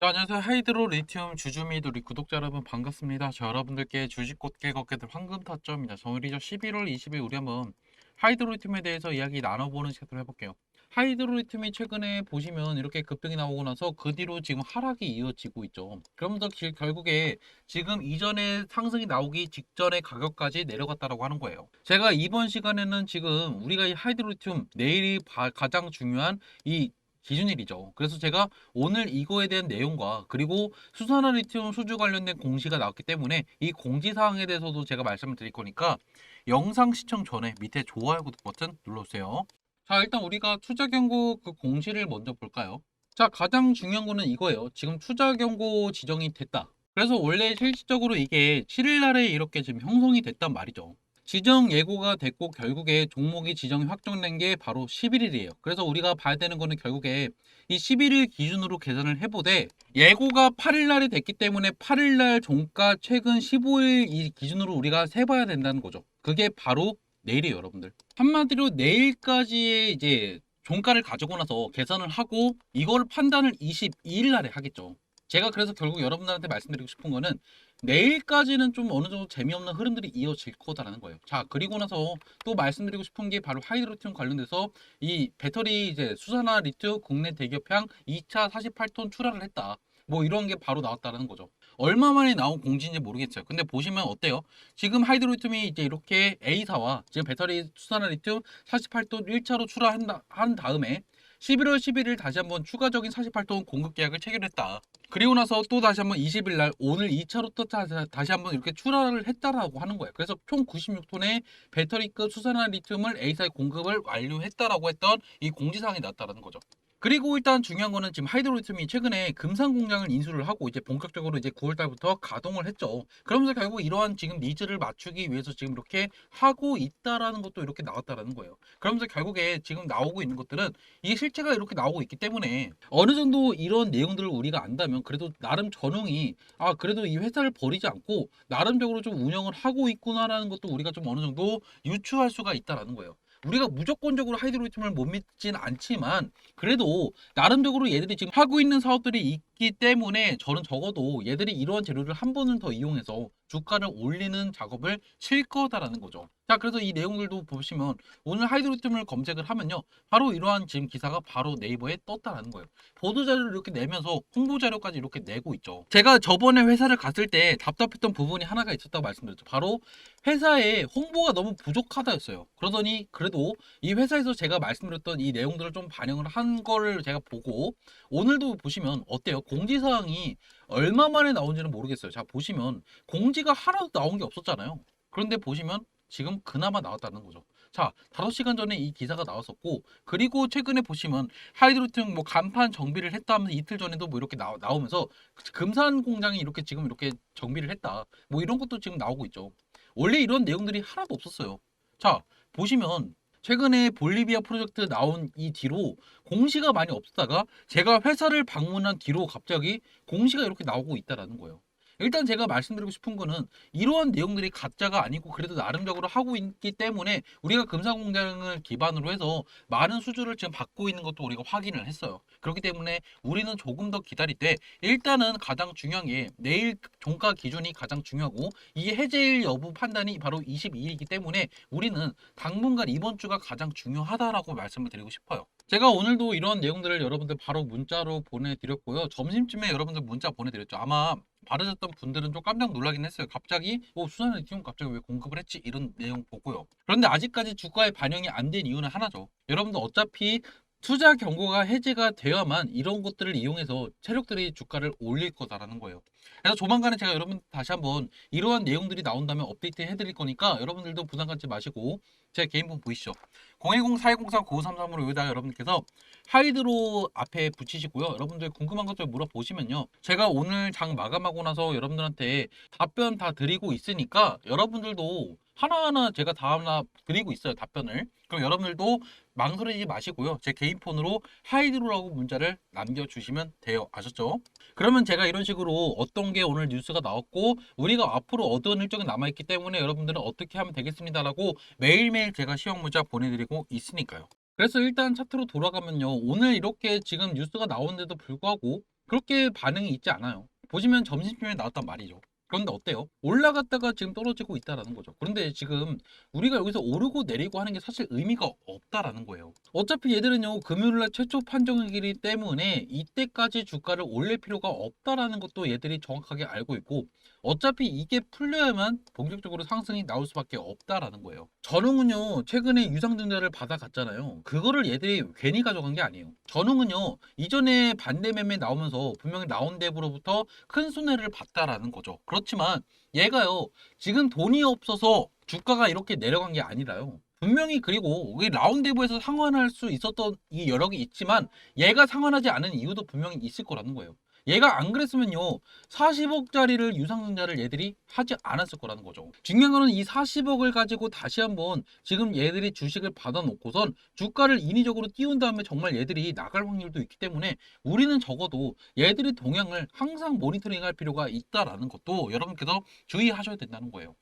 자, 안녕하세요. 하이드로 리튬 주주및 우리 구독자 여러분 반갑습니다. 저 여러분들께 주식 꽃게 걷게들 황금 타점입니다. 정일이죠. 11월 20일 우리 한번 하이드로 리튬에 대해서 이야기 나눠보는 시간을 해볼게요. 하이드로 리튬이 최근에 보시면 이렇게 급등이 나오고 나서 그 뒤로 지금 하락이 이어지고 있죠. 그러면서 길- 결국에 지금 이전에 상승이 나오기 직전의 가격까지 내려갔다라고 하는 거예요. 제가 이번 시간에는 지금 우리가 이 하이드로 리튬 내일이 바- 가장 중요한 이 기준일이죠. 그래서 제가 오늘 이거에 대한 내용과 그리고 수산화 리튬 수주 관련된 공시가 나왔기 때문에 이 공지 사항에 대해서도 제가 말씀을 드릴 거니까 영상 시청 전에 밑에 좋아요 구독 버튼 눌러주세요. 자 일단 우리가 투자 경고 그 공시를 먼저 볼까요? 자 가장 중요한 거는 이거예요. 지금 투자 경고 지정이 됐다. 그래서 원래 실질적으로 이게 7일 날에 이렇게 지금 형성이 됐단 말이죠. 지정 예고가 됐고 결국에 종목이 지정이 확정된 게 바로 11일이에요. 그래서 우리가 봐야 되는 거는 결국에 이 11일 기준으로 계산을 해보되 예고가 8일 날이 됐기 때문에 8일 날 종가 최근 15일 이 기준으로 우리가 세봐야 된다는 거죠. 그게 바로 내일이에요, 여러분들. 한마디로 내일까지의 이제 종가를 가지고 나서 계산을 하고 이걸 판단을 22일 날에 하겠죠. 제가 그래서 결국 여러분들한테 말씀드리고 싶은 거는 내일까지는 좀 어느 정도 재미없는 흐름들이 이어질 거다라는 거예요. 자, 그리고 나서 또 말씀드리고 싶은 게 바로 하이드로티움 관련돼서 이 배터리 이제 수산화 리튬 국내 대기업향 2차 48톤 출하를 했다. 뭐 이런 게 바로 나왔다는 거죠. 얼마 만에 나온 공지인지 모르겠어요. 근데 보시면 어때요? 지금 하이드로리튬이 이제 이렇게 A사와 지금 배터리 수산화 리튬 48톤 1차로 출하한 다- 한 다음에 11월 11일 다시 한번 추가적인 48톤 공급 계약을 체결했다. 그리고 나서 또 다시 한번 20일 날 오늘 2차로 또 다- 다시 한번 이렇게 출하를 했다라고 하는 거예요. 그래서 총 96톤의 배터리급 수산화 리튬을 A사에 공급을 완료했다라고 했던 이 공지사항이 났다라는 거죠. 그리고 일단 중요한 거는 지금 하이드로리튬이 최근에 금산 공장을 인수를 하고 이제 본격적으로 이제 9월 달부터 가동을 했죠. 그러면서 결국 이러한 지금 니즈를 맞추기 위해서 지금 이렇게 하고 있다라는 것도 이렇게 나왔다라는 거예요. 그러면서 결국에 지금 나오고 있는 것들은 이 실체가 이렇게 나오고 있기 때문에 어느 정도 이런 내용들을 우리가 안다면 그래도 나름 전웅이 아 그래도 이 회사를 버리지 않고 나름적으로 좀 운영을 하고 있구나라는 것도 우리가 좀 어느 정도 유추할 수가 있다라는 거예요. 우리가 무조건적으로 하이드로리튬을 못 믿진 않지만 그래도 나름적으로 얘들이 지금 하고 있는 사업들이 있기 때문에 저는 적어도 얘들이 이러한 재료를 한 번은 더 이용해서 주가를 올리는 작업을 칠 거다라는 거죠. 자, 그래서 이 내용들도 보시면 오늘 하이드로리튬을 검색을 하면요. 바로 이러한 지금 기사가 바로 네이버에 떴다라는 거예요. 보도 자료를 이렇게 내면서 홍보 자료까지 이렇게 내고 있죠. 제가 저번에 회사를 갔을 때 답답했던 부분이 하나가 있었다고 말씀드렸죠. 바로 회사에 홍보가 너무 부족하다였어요. 그러더니 그래도 이 회사에서 제가 말씀드렸던 이 내용들을 좀 반영을 한 거를 제가 보고 오늘도 보시면 어때요? 공지사항이 얼마 만에 나온지는 모르겠어요. 자, 보시면 공지가 하나도 나온 게 없었잖아요. 그런데 보시면 지금 그나마 나왔다는 거죠. 자, 5시간 전에 이 기사가 나왔었고, 그리고 최근에 보시면 하이드로팀 뭐 간판 정비를 했다 하면서 이틀 전에도 뭐 이렇게 나, 나오면서 금산 공장이 이렇게 지금 이렇게 정비를 했다. 뭐 이런 것도 지금 나오고 있죠. 원래 이런 내용들이 하나도 없었어요. 자, 보시면 최근에 볼리비아 프로젝트 나온 이 뒤로 공시가 많이 없다가 제가 회사를 방문한 뒤로 갑자기 공시가 이렇게 나오고 있다라는 거예요. 일단 제가 말씀드리고 싶은 거는 이러한 내용들이 가짜가 아니고 그래도 나름적으로 하고 있기 때문에 우리가 금산공장을 기반으로 해서 많은 수주를 지금 받고 있는 것도 우리가 확인을 했어요. 그렇기 때문에 우리는 조금 더 기다릴 때 일단은 가장 중요한 게 내일 종가 기준이 가장 중요하고 이 해제일 여부 판단이 바로 22일이기 때문에 우리는 당분간 이번 주가 가장 중요하다라고 말씀을 드리고 싶어요. 제가 오늘도 이런 내용들을 여러분들 바로 문자로 보내드렸고요. 점심쯤에 여러분들 문자 보내드렸죠. 아마 받으셨던 분들은 좀 깜짝 놀라긴 했어요. 갑자기 어, 수산 리튬 갑자기 왜 공급을 했지 이런 내용 보고요. 그런데 아직까지 주가에 반영이 안 된 이유는 하나죠. 여러분들 어차피 투자 경고가 해제가 되어야만 이런 것들을 이용해서 세력들이 주가를 올릴 거다라는 거예요. 그래서 조만간에 제가 여러분 다시 한번 이러한 내용들이 나온다면 업데이트 해드릴 거니까 여러분들도 부담 갖지 마시고 제 개인번 보이시죠? 010-4103-9533으로 여기다가 여러분께서 하이드로 앞에 붙이시고요. 여러분들 궁금한 것들 물어보시면요. 제가 오늘 장 마감하고 나서 여러분들한테 답변 다 드리고 있으니까 여러분들도 하나하나 제가 다 하나 드리고 있어요. 답변을. 그럼 여러분들도 망설이지 마시고요. 제 개인 폰으로 하이드로라고 문자를 남겨주시면 돼요. 아셨죠? 그러면 제가 이런 식으로 어떤 게 오늘 뉴스가 나왔고 우리가 앞으로 어떤 일정이 남아있기 때문에 여러분들은 어떻게 하면 되겠습니다라고 매일매일 제가 시험 문자 보내드리고 있으니까요. 그래서 일단 차트로 돌아가면요. 오늘 이렇게 지금 뉴스가 나오는데도 불구하고 그렇게 반응이 있지 않아요. 보시면 점심쯤에 나왔단 말이죠. 그런데 어때요? 올라갔다가 지금 떨어지고 있다라는 거죠. 그런데 지금 우리가 여기서 오르고 내리고 하는 게 사실 의미가 없다라는 거예요. 어차피 얘들은요, 금요일날 최초 판정이기 때문에 이때까지 주가를 올릴 필요가 없다라는 것도 얘들이 정확하게 알고 있고, 어차피 이게 풀려야만 본격적으로 상승이 나올 수밖에 없다라는 거예요. 전웅은요, 최근에 유상증자를 받아갔잖아요. 그거를 얘들이 괜히 가져간 게 아니에요. 전웅은요, 이전에 반대 매매 나오면서 분명히 라운드앱으로부터 큰 손해를 봤다라는 거죠. 그렇지만 얘가요, 지금 돈이 없어서 주가가 이렇게 내려간 게 아니라요. 분명히 그리고 이 라운드에서 상환할 수 있었던 이 여력이 있지만 얘가 상환하지 않은 이유도 분명히 있을 거라는 거예요. 얘가 안 그랬으면요 40억짜리를 유상증자를 얘들이 하지 않았을 거라는 거죠. 중요한 거는 이 40억을 가지고 다시 한번 지금 얘들이 주식을 받아놓고선 주가를 인위적으로 띄운 다음에 정말 얘들이 나갈 확률도 있기 때문에 우리는 적어도 얘들의 동향을 항상 모니터링할 필요가 있다라는 것도 여러분께서 주의하셔야 된다는 거예요.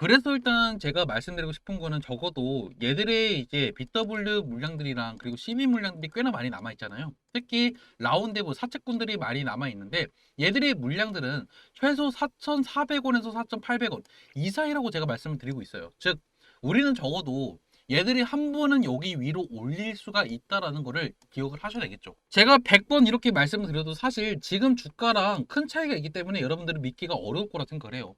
그래서 일단 제가 말씀드리고 싶은 거는 적어도 얘들의 이제 BW 물량들이랑 그리고 CB 물량들이 꽤나 많이 남아 있잖아요. 특히 라운드브 사채꾼들이 많이 남아 있는데 얘들의 물량들은 최소 4,400원에서 4,800원 이 사이라고 제가 말씀을 드리고 있어요. 즉 우리는 적어도 얘들이 한 번은 여기 위로 올릴 수가 있다라는 거를 기억을 하셔야 되겠죠. 제가 100번 이렇게 말씀을 드려도 사실 지금 주가랑 큰 차이가 있기 때문에 여러분들은 믿기가 어려울 거라 생각을 해요.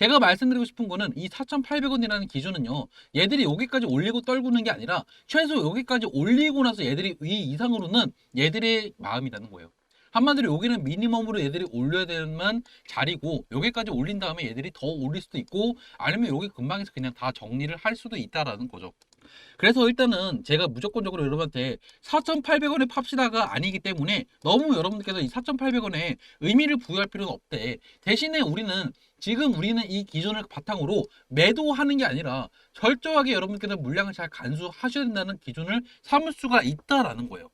제가 말씀드리고 싶은 거는 이 4,800원이라는 기준은요. 얘들이 여기까지 올리고 떨구는 게 아니라 최소 여기까지 올리고 나서 얘들이 이 이상으로는 얘들의 마음이라는 거예요. 한마디로 여기는 미니멈으로 얘들이 올려야 되는 자리고 여기까지 올린 다음에 얘들이 더 올릴 수도 있고 아니면 여기 근방에서 그냥 다 정리를 할 수도 있다라는 거죠. 그래서 일단은 제가 무조건적으로 여러분한테 4,800원에 팝시다가 아니기 때문에 너무 여러분들께서 이 4,800원에 의미를 부여할 필요는 없대. 대신에 우리는 지금 우리는 이 기준을 바탕으로 매도하는 게 아니라 철저하게 여러분께서 물량을 잘 간수하셔야 된다는 기준을 삼을 수가 있다라는 거예요.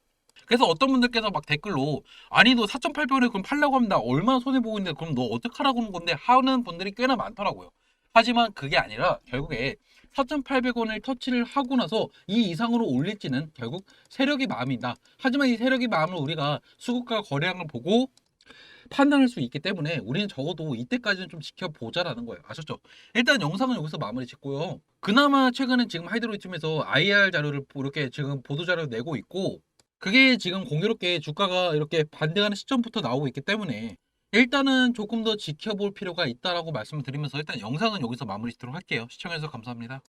그래서 어떤 분들께서 막 댓글로 아니 너 4,800원에 그럼 팔라고 하면 나 얼마나 손해보고 있는데 그럼 너 어떡하라고 하는 건데 하는 분들이 꽤나 많더라고요. 하지만 그게 아니라 결국에 4,800원을 터치를 하고 나서 이 이상으로 올릴지는 결국 세력의 마음이다. 하지만 이 세력의 마음을 우리가 수급과 거래량을 보고 판단할 수 있기 때문에 우리는 적어도 이때까지는 좀 지켜보자라는 거예요. 아셨죠? 일단 영상은 여기서 마무리 짓고요. 그나마 최근에 지금 하이드로이 팀에서 IR 자료를 이렇게 지금 보도 자료를 내고 있고 그게 지금 공교롭게 주가가 이렇게 반등하는 시점부터 나오고 있기 때문에 일단은 조금 더 지켜볼 필요가 있다라고 말씀을 드리면서 일단 영상은 여기서 마무리 짓도록 할게요. 시청해주셔서 감사합니다.